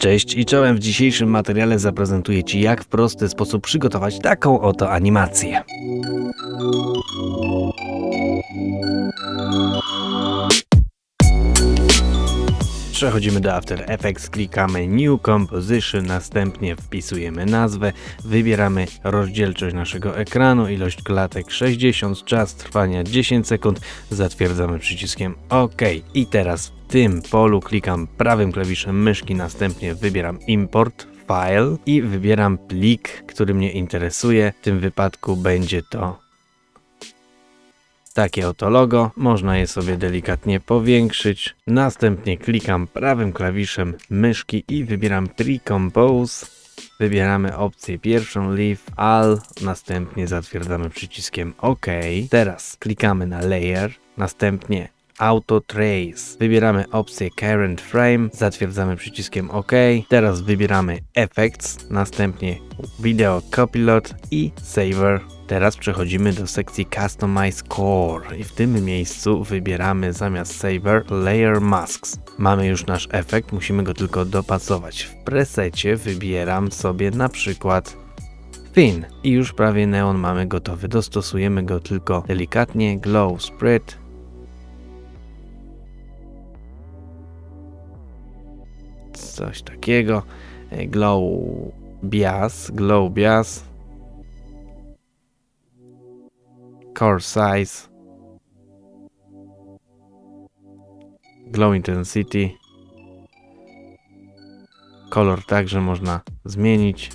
Cześć i czołem w dzisiejszym materiale zaprezentuję Ci jak w prosty sposób przygotować taką oto animację. Przechodzimy do After Effects, klikamy New Composition, następnie wpisujemy nazwę, wybieramy rozdzielczość naszego ekranu, ilość klatek 60, czas trwania 10 sekund, zatwierdzamy przyciskiem OK. I teraz tym polu klikam prawym klawiszem myszki, następnie wybieram Import File i wybieram plik, który mnie interesuje. W tym wypadku będzie to takie oto logo. Można je sobie delikatnie powiększyć. Następnie klikam prawym klawiszem myszki i wybieram Pre-Compose. Wybieramy opcję pierwszą Leave All, następnie zatwierdzamy przyciskiem OK. Teraz klikamy na Layer, następnie Auto Trace. Wybieramy opcję Current Frame, zatwierdzamy przyciskiem OK. Teraz wybieramy Effects, następnie Video Copilot i Saver. Teraz przechodzimy do sekcji Customize Core i w tym miejscu wybieramy zamiast Saver Layer Masks. Mamy już nasz efekt, musimy go tylko dopasować. W presecie wybieram sobie na przykład Thin i już prawie neon mamy gotowy. Dostosujemy go tylko delikatnie. Glow Spread. Coś takiego. E, Glow Bias, Glow Bias. Core Size. Glow Intensity. Kolor także można zmienić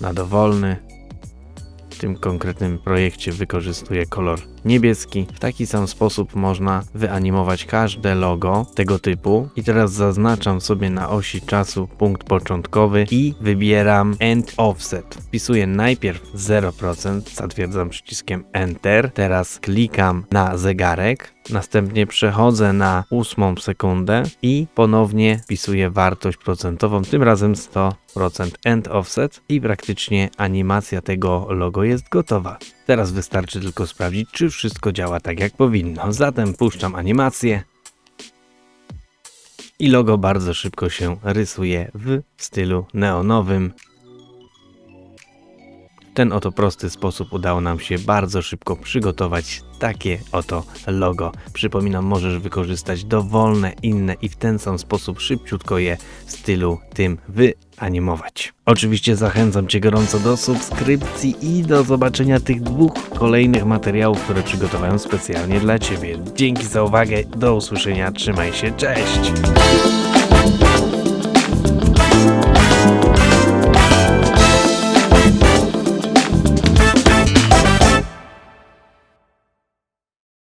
na dowolny. W tym konkretnym projekcie wykorzystuję kolor niebieski. W taki sam sposób można wyanimować każde logo tego typu. I teraz zaznaczam sobie na osi czasu punkt początkowy i wybieram End Offset. Wpisuję najpierw 0%, zatwierdzam przyciskiem Enter. Teraz klikam na zegarek. Następnie przechodzę na ósmą sekundę i ponownie wpisuję wartość procentową, tym razem 100% end offset i praktycznie animacja tego logo jest gotowa. Teraz wystarczy tylko sprawdzić, czy wszystko działa tak jak powinno. Zatem puszczam animację i logo bardzo szybko się rysuje w stylu neonowym. Ten oto prosty sposób udało nam się bardzo szybko przygotować takie oto logo. Przypominam, możesz wykorzystać dowolne inne i w ten sam sposób szybciutko je w stylu tym wyanimować. Oczywiście zachęcam Cię gorąco do subskrypcji i do zobaczenia tych dwóch kolejnych materiałów, które przygotowałem specjalnie dla Ciebie. Dzięki za uwagę, do usłyszenia, trzymaj się, cześć!